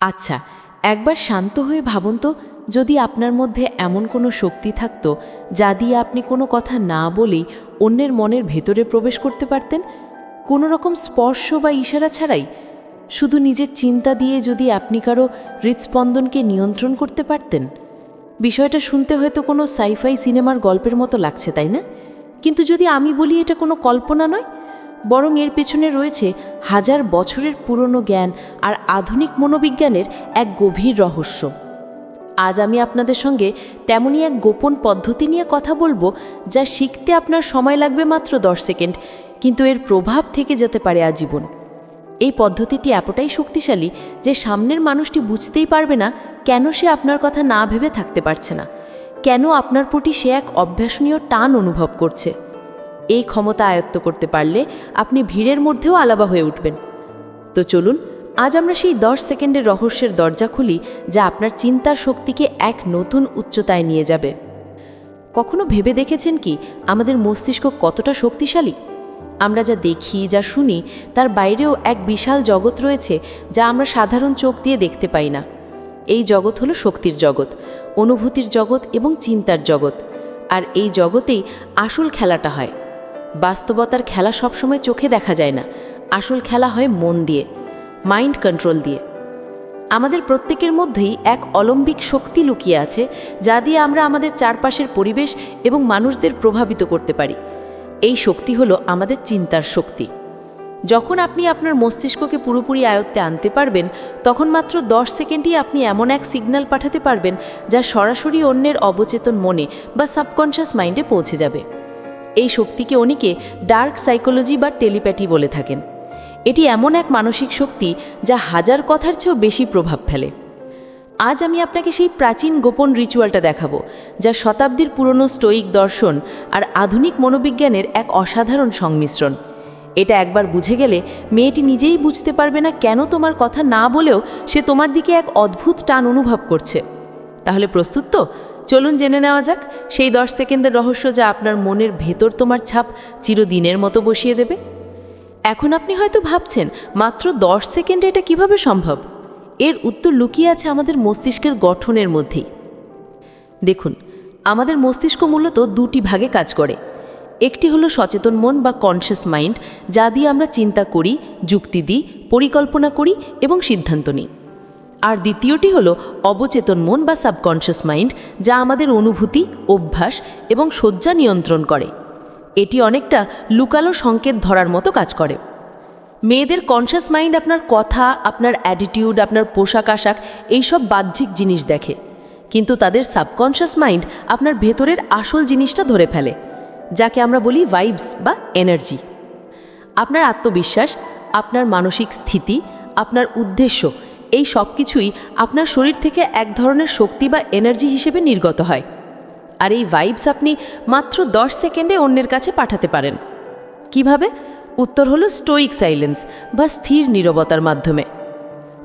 আচ্ছা একবার শান্ত হয়ে ভাবুন তো, যদি আপনার মধ্যে এমন কোনো শক্তি থাকত, যা দিয়ে আপনি কোনো কথা না বলেই অন্যের মনের ভেতরে প্রবেশ করতে পারতেন? কোনো রকম স্পর্শ বা ইশারা ছাড়াই? শুধু নিজের চিন্তা দিয়ে যদি আপনি কারও হৃৎস্পন্দনকে নিয়ন্ত্রণ করতে পারতেন? বিষয়টা শুনতে হয়তো কোনো সাইফাই সিনেমার গল্পের মতো লাগছে, তাই না? কিন্তু যদি আমি বলি এটা কোনো কল্পনা নয়, বরং এর পেছনে রয়েছে হাজার বছরের পুরনো জ্ঞান আর আধুনিক মনোবিজ্ঞানের এক গভীর রহস্য। আজ আমি আপনাদের সঙ্গে তেমনই এক গোপন পদ্ধতি নিয়ে কথা বলব যা শিখতে আপনার সময় লাগবে মাত্র দশ সেকেন্ড, কিন্তু এর প্রভাব থেকে যেতে পারে আজীবন। এই পদ্ধতিটি এতটাই শক্তিশালী যে সামনের মানুষটি বুঝতেই পারবে না কেন সে আপনার কথা না ভেবে থাকতে পারছে না, কেন আপনার প্রতি সে এক অভ্যাসনীয় টান অনুভব করছে। এই ক্ষমতা আয়ত্ত করতে পারলে আপনি ভিড়ের মধ্যেও আলাবা হয়ে উঠবেন। তো চলুন, আজ আমরা সেই দশ সেকেন্ডের রহস্যের দরজা খুলি যা আপনার চিন্তার শক্তিকে এক নতুন উচ্চতায় নিয়ে যাবে। কখনো ভেবে দেখেছেন কি আমাদের মস্তিষ্ক কতটা শক্তিশালী? আমরা যা দেখি, যা শুনি, তার বাইরেও এক বিশাল জগৎ রয়েছে যা আমরা সাধারণ চোখ দিয়ে দেখতে পাই না। এই জগৎ হলো শক্তির জগৎ, অনুভূতির জগৎ এবং চিন্তার জগৎ। আর এই জগতেই আসল খেলাটা হয়। বাস্তবতার খেলা সবসময় চোখে দেখা যায় না। আসল খেলা হয় মন দিয়ে মাইন্ড কন্ট্রোল দিয়ে। আমাদের প্রত্যেকের মধ্যেই এক অলম্বিক শক্তি লুকিয়ে আছে, যা দিয়ে আমরা আমাদের চারপাশের পরিবেশ এবং মানুষদের প্রভাবিত করতে পারি। এই শক্তি হলো আমাদের চিন্তার শক্তি। যখন আপনি আপনার মস্তিষ্ককে পুরোপুরি আয়ত্তে আনতে পারবেন, তখন মাত্র দশ সেকেন্ডেই আপনি এমন এক সিগন্যাল পাঠাতে পারবেন, যা সরাসরি অন্যের অবচেতন মনে বা সাবকনশাস মাইন্ডে পৌঁছে যাবে। এই শক্তিকে অনেকে ডার্ক সাইকোলজি বা টেলিপ্যাটি বলে থাকেন। এটি এমন এক মানসিক শক্তি যা হাজার কথার চেয়েও বেশি প্রভাব ফেলে। আজ আমি আপনাকে সেই প্রাচীন গোপন রিচুয়ালটা দেখাবো, যা শতাব্দীর পুরনো স্টোয়িক দর্শন আর আধুনিক মনোবিজ্ঞানের এক অসাধারণ সংমিশ্রণ। এটা একবার বুঝে গেলে মেয়েটি নিজেই বুঝতে পারবে না কেন তোমার কথা না বলেও সে তোমার দিকে এক অদ্ভুত টান অনুভব করছে। তাহলে প্রস্তুত তো? চলুন জেনে নেওয়া যাক, সেই দশ সেকেন্ডের রহস্য যা আপনার মনের ভেতর তোমার ছাপ চিরদিনের মতো বসিয়ে দেবে। এখন আপনি হয়তো ভাবছেন, মাত্র দশ সেকেন্ডে এটা কীভাবে সম্ভব? এর উত্তর লুকিয়ে আছে আমাদের মস্তিষ্কের গঠনের মধ্যেই। দেখুন, আমাদের মস্তিষ্ক মূলত দুটি ভাগে কাজ করে। একটি হলো সচেতন মন বা কনসিয়াস মাইন্ড যা দিয়ে আমরা চিন্তা করি, যুক্তি দিই, পরিকল্পনা করি এবং সিদ্ধান্ত নিই। আর দ্বিতীয়টি হলো অবচেতন মন বা সাবকনশিয়াস মাইন্ড, যা আমাদের অনুভূতি, অভ্যাস এবং শয্যা নিয়ন্ত্রণ করে। এটি অনেকটা লুকালো সংকেত ধরার মতো কাজ করে। মেয়েদের কনসিয়াস মাইন্ড আপনার কথা, আপনার অ্যাটিটিউড আপনার পোশাক আশাক, এইসব বাহ্যিক জিনিস দেখে। কিন্তু তাদের সাবকনশিয়াস মাইন্ড আপনার ভেতরের আসল জিনিসটা ধরে ফেলে, যাকে আমরা বলি ভাইবস বা এনার্জি আপনার আত্মবিশ্বাস, আপনার মানসিক স্থিতি, আপনার উদ্দেশ্য এই সব কিছুই আপনার শরীর থেকে এক ধরনের শক্তি বা এনার্জি হিসেবে নির্গত হয়। আর এই ভাইবস আপনি মাত্র দশ সেকেন্ডে অন্যের কাছে পাঠাতে পারেন। কীভাবে? উত্তর হলো স্টোইক সাইলেন্স বা স্থির নীরবতার মাধ্যমে।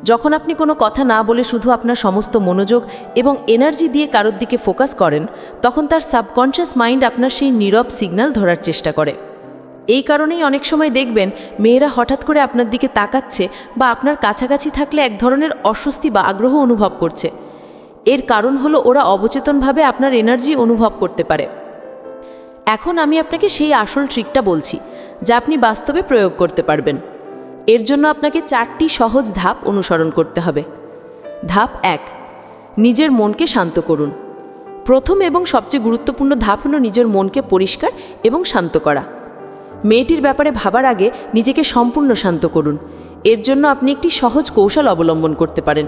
যখন আপনি কোনো কথা না বলে শুধু আপনার সমস্ত মনোযোগ এবং এনার্জি দিয়ে কারোর দিকে ফোকাস করেন, তখন তার সাবকনশিয়াস মাইন্ড আপনার সেই নীরব সিগন্যাল ধরার চেষ্টা করে। এই কারণেই অনেক সময় দেখবেন মেয়েরা হঠাৎ করে আপনার দিকে তাকাচ্ছে বা আপনার কাছাকাছি থাকলে এক ধরনের অস্বস্তি বা আগ্রহ অনুভব করছে। এর কারণ হলো ওরা অবচেতনভাবে আপনার এনার্জি অনুভব করতে পারে। এখন আমি আপনাকে সেই আসল ট্রিকটা বলছি, যা আপনি বাস্তবে প্রয়োগ করতে পারবেন। এর জন্য আপনাকে চারটি সহজ ধাপ অনুসরণ করতে হবে। ধাপ এক, নিজের মনকে শান্ত করুন। প্রথম এবং সবচেয়ে গুরুত্বপূর্ণ ধাপ হলো নিজের মনকে পরিষ্কার এবং শান্ত করা। মেয়েটির ব্যাপারে ভাবার আগে নিজেকে সম্পূর্ণ শান্ত করুন। এর জন্য আপনি একটি সহজ কৌশল অবলম্বন করতে পারেন।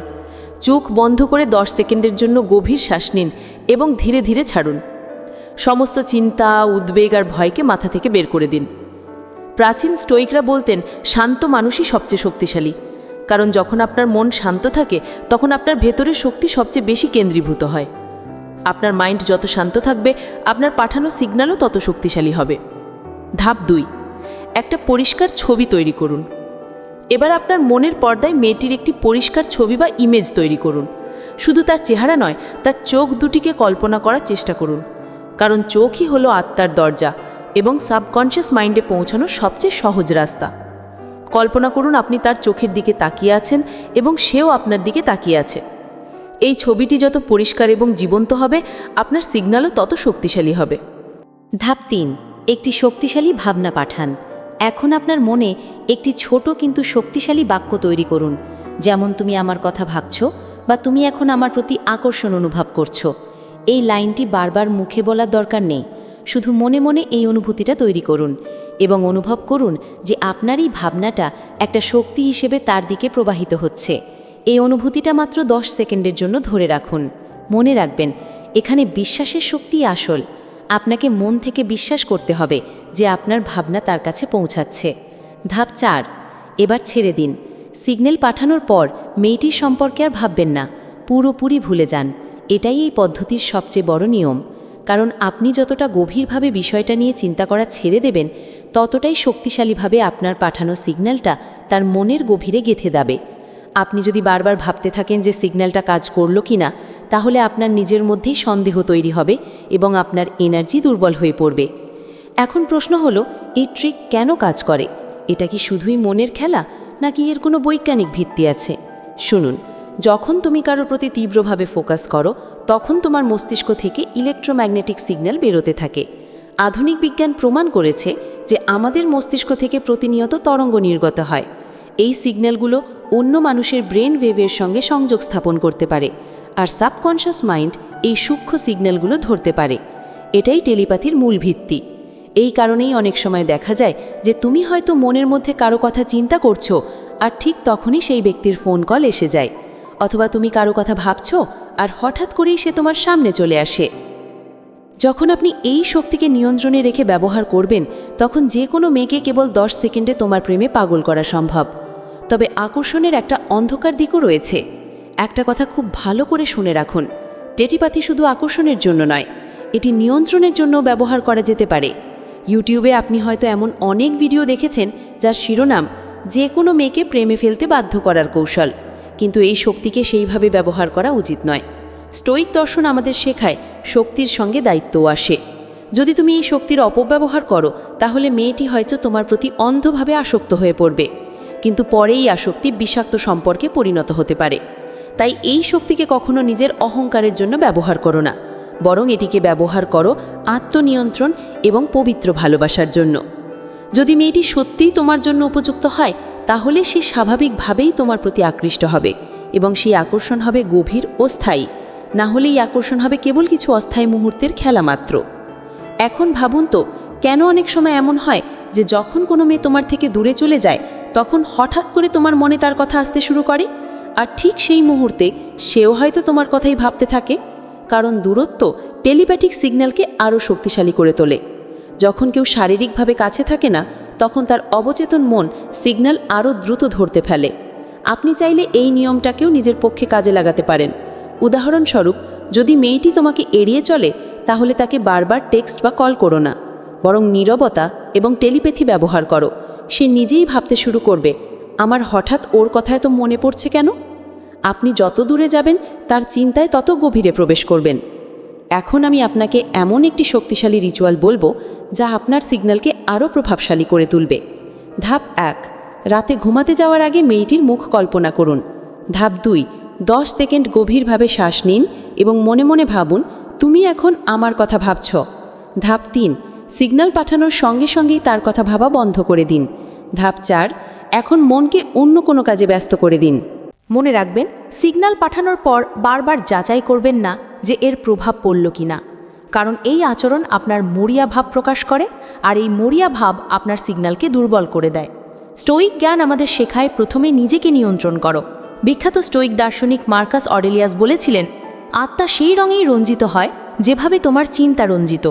চোখ বন্ধ করে দশ সেকেন্ডের জন্য গভীর শ্বাস নিন এবং ধীরে ধীরে ছাড়ুন। সমস্ত চিন্তা, উদ্বেগ আর ভয়কে মাথা থেকে বের করে দিন। প্রাচীন স্টোইকরা বলতেন, শান্ত মানুষই সবচেয়ে শক্তিশালী। কারণ যখন আপনার মন শান্ত থাকে, তখন আপনার ভেতরের শক্তি সবচেয়ে বেশি কেন্দ্রীভূত হয়। আপনার মাইন্ড যত শান্ত থাকবে, আপনার পাঠানো সিগন্যালও তত শক্তিশালী হবে। ধাপ দুই। একটা পরিষ্কার ছবি তৈরি করুন। এবার আপনার মনের পর্দায় মেয়েটির একটি পরিষ্কার ছবি বা ইমেজ তৈরি করুন। শুধু তার চেহারা নয়, তার চোখ দুটিকে কল্পনা করার চেষ্টা করুন। কারণ চোখই হলো আত্মার দরজা এবং সাবকনশিয়াস মাইন্ডে পৌঁছানোর সবচেয়ে সহজ রাস্তা। কল্পনা করুন আপনি তার চোখের দিকে তাকিয়ে আছেন এবং সেও আপনার দিকে তাকিয়ে আছে। এই ছবিটি যত পরিষ্কার এবং জীবন্ত হবে, আপনার সিগন্যালও তত শক্তিশালী হবে। ধাপ তিন, একটি শক্তিশালী ভাবনা পাঠান। এখন আপনার মনে একটি ছোট কিন্তু শক্তিশালী বাক্য তৈরি করুন। যেমন তুমি আমার কথা ভাবছ বা তুমি এখন আমার প্রতি আকর্ষণ অনুভব করছ। এই লাইনটি বারবার মুখে বলার দরকার নেই। শুধু মনে মনে এই অনুভূতিটা তৈরি করুন এবং অনুভব করুন যে আপনার এই ভাবনাটা একটা শক্তি হিসেবে তার দিকে প্রবাহিত হচ্ছে। এই অনুভূতিটা মাত্র দশ সেকেন্ডের জন্য ধরে রাখুন। মনে রাখবেন, এখানে বিশ্বাসের শক্তি আসল। আপনাকে মন থেকে বিশ্বাস করতে হবে যে আপনার ভাবনা তার কাছে পৌঁছাচ্ছে। ধাপ চার, এবার ছেড়ে দিন। সিগন্যাল পাঠানোর পর মেয়েটির সম্পর্কে আর ভাববেন না। পুরোপুরি ভুলে যান। এটাই এই পদ্ধতির সবচেয়ে বড় নিয়ম। কারণ আপনি যতটা গভীরভাবে বিষয়টা নিয়ে চিন্তা করা ছেড়ে দেবেন, ততটাই শক্তিশালীভাবে আপনার পাঠানো সিগন্যালটা তার মনের গভীরে গেঁথে যাবে আপনি যদি বারবার ভাবতে থাকেন যে সিগন্যালটা কাজ করল কি না তাহলে আপনার নিজের মধ্যেই সন্দেহ তৈরি হবে এবং আপনার এনার্জি দুর্বল হয়ে পড়বে। এখন প্রশ্ন হলো, এই ট্রিক কেন কাজ করে? এটা কি শুধুই মনের খেলা, নাকি এর কোনো বৈজ্ঞানিক ভিত্তি আছে? শুনুন, যখন তুমি কারোর প্রতি তীব্রভাবে ফোকাস করো, তখন তোমার মস্তিষ্ক থেকে ইলেকট্রোম্যাগনেটিক সিগন্যাল বেরোতে থাকে। আধুনিক বিজ্ঞান প্রমাণ করেছে যে আমাদের মস্তিষ্ক থেকে প্রতিনিয়ত তরঙ্গ নির্গত হয়। এই সিগন্যালগুলো অন্য মানুষের ব্রেন ওয়েভের সঙ্গে সংযোগ স্থাপন করতে পারে। আর সাবকনশাস মাইন্ড এই সূক্ষ্ম সিগন্যালগুলো ধরতে পারে। এটাই টেলিপ্যাথির মূল ভিত্তি। এই কারণেই অনেক সময় দেখা যায় যে তুমি হয়তো মনের মধ্যে কারও কথা চিন্তা করছ আর ঠিক তখনই সেই ব্যক্তির ফোন কল এসে যায়। অথবা তুমি কারও কথা ভাবছ আর হঠাৎ করেই সে তোমার সামনে চলে আসে। যখন আপনি এই শক্তিকে নিয়ন্ত্রণে রেখে ব্যবহার করবেন, তখন যে কোনো মেয়েকে কেবল দশ সেকেন্ডে তোমার প্রেমে পাগল করা সম্ভব। তবে আকর্ষণের একটা অন্ধকার দিকও রয়েছে। একটা কথা খুব ভালো করে শুনে রাখুন। টেটিপাথি শুধু আকর্ষণের জন্য নয়, এটি নিয়ন্ত্রণের জন্য ব্যবহার করা যেতে পারে। ইউটিউবে আপনি হয়তো এমন অনেক ভিডিও দেখেছেন যার শিরোনাম যে কোনো মেয়েকে প্রেমে ফেলতে বাধ্য করার কৌশল। কিন্তু এই শক্তিকে সেইভাবে ব্যবহার করা উচিত নয়। স্টোইক দর্শন আমাদের শেখায় শক্তির সঙ্গে দায়িত্বও আসে। যদি তুমি এই শক্তির অপব্যবহার করো, তাহলে মেয়েটি হয়তো তোমার প্রতি অন্ধভাবে আসক্ত হয়ে পড়বে। কিন্তু পরেই আসক্তি বিষাক্ত সম্পর্কে পরিণত হতে পারে। তাই এই শক্তিকে কখনো নিজের অহংকারের জন্য ব্যবহার করো না। বরং এটিকে ব্যবহার করো আত্মনিয়ন্ত্রণ এবং পবিত্র ভালোবাসার জন্য। যদি মেয়েটি সত্যিই তোমার জন্য উপযুক্ত হয়, তাহলে সে স্বাভাবিকভাবেই তোমার প্রতি আকৃষ্ট হবে এবং সেই আকর্ষণ হবে গভীর ও স্থায়ী। না হলে এই আকর্ষণ হবে কেবল কিছু অস্থায়ী মুহূর্তের খেলা মাত্র। এখন ভাবুন তো, কেন অনেক সময় এমন হয় যে যখন কোনো মেয়ে তোমার থেকে দূরে চলে যায়, তখন হঠাৎ করে তোমার মনে তার কথা আসতে শুরু করে? আর ঠিক সেই মুহূর্তে সেও হয়তো তোমার কথাই ভাবতে থাকে, কারণ দূরত্ব টেলিপ্যাথিক সিগন্যালকে আরও শক্তিশালী করে তোলে। যখন কেউ শারীরিকভাবে কাছে থাকে না, তখন তার অবচেতন মন সিগন্যাল আরও দ্রুত ধরতে ফেলে। আপনি চাইলে এই নিয়মটাকেও নিজের পক্ষে কাজে লাগাতে পারেন। উদাহরণস্বরূপ, যদি মেয়েটি তোমাকে এড়িয়ে চলে, তাহলে তাকে বারবার টেক্সট বা কল করো না। বরং নীরবতা এবং টেলিপ্যাথি ব্যবহার করো। সে নিজেই ভাবতে শুরু করবে, আমার হঠাৎ ওর কথায় তো মনে পড়ছে কেন? আপনি যত দূরে যাবেন, তার চিন্তায় তত গভীরে প্রবেশ করবেন। এখন আমি আপনাকে এমন একটি শক্তিশালী রিচুয়াল বলব, যা আপনার সিগন্যালকে আরও প্রভাবশালী করে তুলবে। ধাপ এক, রাতে ঘুমাতে যাওয়ার আগে মেয়েটির মুখ কল্পনা করুন। ধাপ দুই, দশ সেকেন্ড গভীরভাবে শ্বাস নিন এবং মনে মনে ভাবুন, তুমি এখন আমার কথা ভাবছ। ধাপ তিন সিগন্যাল পাঠানোর সঙ্গে সঙ্গেই তার কথা ভাবা বন্ধ করে দিন। ধাপ চার, এখন মনকে অন্য কোনো কাজে ব্যস্ত করে দিন। মনে রাখবেন, সিগন্যাল পাঠানোর পর বারবার যাচাই করবেন না যে এর প্রভাব পড়ল কি না কারণ এই আচরণ আপনার মরিয়া ভাব প্রকাশ করে আর এই মরিয়া ভাব আপনার সিগন্যালকে দুর্বল করে দেয়। স্টোইক জ্ঞান আমাদের শেখায় প্রথমে নিজেকে নিয়ন্ত্রণ করো। বিখ্যাত স্টোইক দার্শনিক মার্কাস অডেলিয়াস বলেছিলেন, আত্মা সেই রঙেই রঞ্জিত হয় যেভাবে তোমার চিন্তা রঞ্জিত।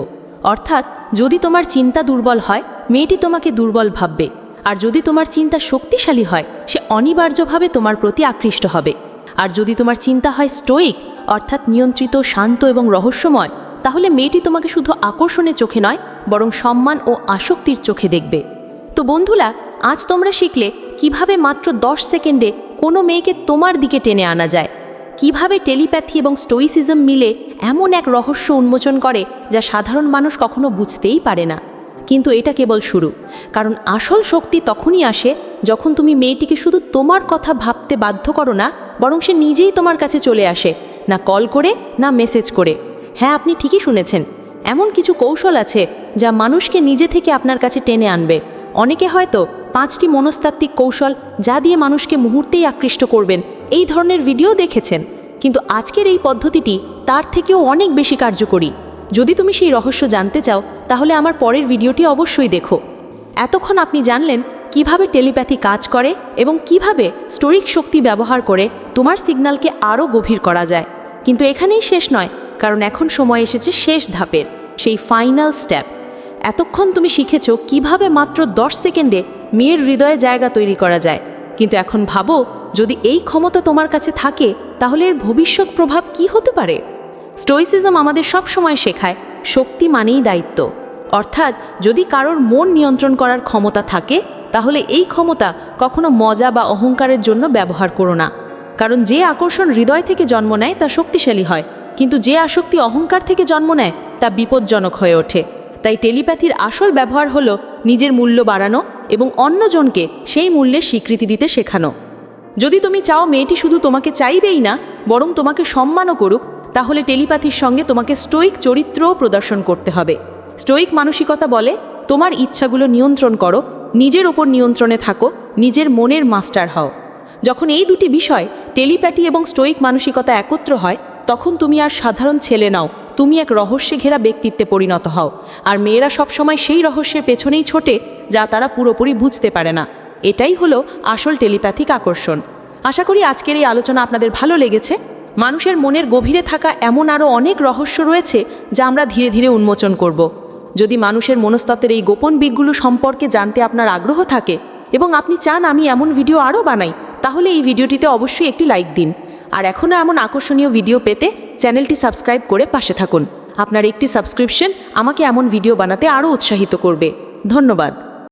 অর্থাৎ যদি তোমার চিন্তা দুর্বল হয়, মেয়েটি তোমাকে দুর্বল ভাববে। আর যদি তোমার চিন্তা শক্তিশালী হয়, সে অনিবার্যভাবে তোমার প্রতি আকৃষ্ট হবে। আর যদি তোমার চিন্তা হয় স্টোইক অর্থাৎ নিয়ন্ত্রিত, শান্ত এবং রহস্যময়, তাহলে মেয়েটি তোমাকে শুধু আকর্ষণের চোখে নয়, বরং সম্মান ও আসক্তির চোখে দেখবে। তো বন্ধুরা, আজ তোমরা শিখলে কীভাবে মাত্র দশ সেকেন্ডে কোনো মেয়েকে তোমার দিকে টেনে আনা যায়। কীভাবে টেলিপ্যাথি এবং স্টোইসিজম মিলে এমন এক রহস্য উন্মোচন করে, যা সাধারণ মানুষ কখনো বুঝতেই পারে না। কিন্তু এটা কেবল শুরু। কারণ আসল শক্তি তখনই আসে যখন তুমি মেয়েটিকে শুধু তোমার কথা ভাবতে বাধ্য করো না, বরং সে নিজেই তোমার কাছে চলে আসে, না কল করে, না মেসেজ করে। হ্যাঁ আপনি ঠিকই শুনেছেন। এমন কিছু কৌশল আছে যা মানুষকে নিজে থেকে আপনার কাছে টেনে আনবে। অনেকে হয়তো পাঁচটি মনস্তাত্ত্বিক কৌশল যা দিয়ে মানুষকে মুহূর্তেই আকৃষ্ট করবেন, এই ধরনের ভিডিও দেখেছেন। কিন্তু আজকের এই পদ্ধতিটি তার থেকেও অনেক বেশি কার্যকরী। যদি তুমি সেই রহস্য জানতে চাও, তাহলে আমার পরের ভিডিওটি অবশ্যই দেখো। এতক্ষণ আপনি জানলেন কীভাবে টেলিপ্যাথি কাজ করে এবং কীভাবে স্টোরিক শক্তি ব্যবহার করে তোমার সিগন্যালকে আরও গভীর করা যায়। কিন্তু এখানেই শেষ নয়, কারণ এখন সময় এসেছে শেষ ধাপের, সেই ফাইনাল স্টেপ। এতক্ষণ তুমি শিখেছো কীভাবে মাত্র দশ সেকেন্ডে মেয়ের হৃদয়ে জায়গা তৈরি করা যায়। কিন্তু এখন ভাবো, যদি এই ক্ষমতা তোমার কাছে থাকে, তাহলে এর ভবিষ্যৎ প্রভাব কি হতে পারে? স্টোইসিজম আমাদের সব সময় শেখায়, শক্তি মানেই দায়িত্ব। অর্থাৎ, যদি কারোর মন নিয়ন্ত্রণ করার ক্ষমতা থাকে, তাহলে এই ক্ষমতা কখনো মজা বা অহংকারের জন্য ব্যবহার করো না। কারণ যে আকর্ষণ হৃদয় থেকে জন্ম নেয়, তা শক্তিশালী হয়। কিন্তু যে আসক্তি অহংকার থেকে জন্ম নেয়, তা বিপজ্জনক হয়ে ওঠে। তাই টেলিপ্যাথির আসল ব্যবহার হলো নিজের মূল্য বাড়ানো এবং অন্যজনকে সেই মূল্যের স্বীকৃতি দিতে শেখানো। যদি তুমি চাও মেয়েটি শুধু তোমাকে চাইবেই না, বরং তোমাকে সম্মানও করুক তাহলে টেলিপ্যাথির সঙ্গে তোমাকে স্টোইক চরিত্রও প্রদর্শন করতে হবে। স্টোইক মানসিকতা বলে, তোমার ইচ্ছাগুলো নিয়ন্ত্রণ করো, নিজের ওপর নিয়ন্ত্রণে থাকো, নিজের মনের মাস্টার হও। যখন এই দুটি বিষয়, টেলিপ্যাথি এবং স্টোইক মানসিকতা একত্র হয়, তখন তুমি আর সাধারণ ছেলে নাও, তুমি এক রহস্যে ঘেরা ব্যক্তিত্বে পরিণত হও। আর মেয়েরা সবসময় সেই রহস্যের পেছনেই ছোটে, যা তারা পুরোপুরি বুঝতে পারে না। এটাই হলো আসল টেলিপ্যাথিক আকর্ষণ। আশা করি আজকের এই আলোচনা আপনাদের ভালো লেগেছে। মানুষের মনের গভীরে থাকা এমন আরও অনেক রহস্য রয়েছে যা আমরা ধীরে ধীরে উন্মোচন করব। যদি মানুষের মনস্তত্ত্বের এই গোপন দিকগুলো সম্পর্কে জানতে আপনার আগ্রহ থাকে এবং আপনি চান আমি এমন ভিডিও আরও বানাই, তাহলে এই ভিডিওটিতে অবশ্যই একটি লাইক দিন। আর এখনও এমন আকর্ষণীয় ভিডিও পেতে চ্যানেলটি সাবস্ক্রাইব করে পাশে থাকুন। আপনার একটি সাবস্ক্রিপশন আমাকে এমন ভিডিও বানাতে আরও উৎসাহিত করবে। ধন্যবাদ।